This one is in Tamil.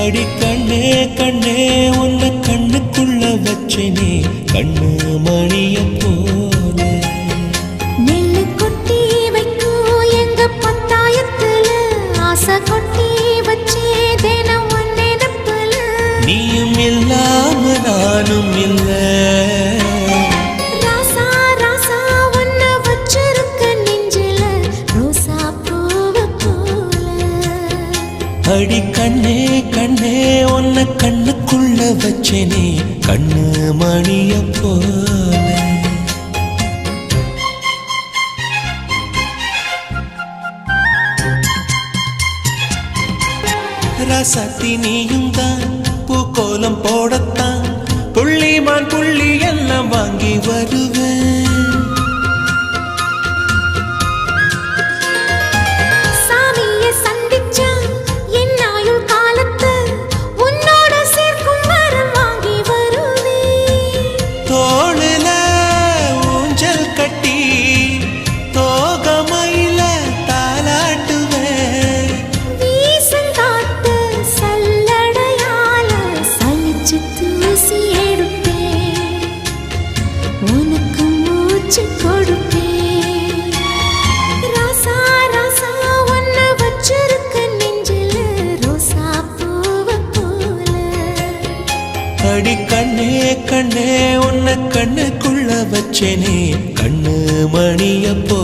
அடி கண்ணே கண்ணே உன்னை கண்ணுக்குள்ள வச்சினே. கண்ணு மணிய போல. நெல்லு கொட்டி வைக்கும் எங்க பத்தாயத்துல ஆசை கொட்டி நீயும் இல்லாம நானும் இல்லை. அடி கண்ணே கண்ணே உன்னை கண்ணுக்குள்ள வச்சனே கண்ணு மணிய போல. ரசத்தி நீயும் தான் பூக்கோலம் போடத்தான். புள்ளிமான் புள்ளி எல்லாம் வாங்கி வரும் அடி கண்ணே கண்ணே உன்னை கண்ணுக்குள்ள வச்சேனே. கண்ணு மணியப்போ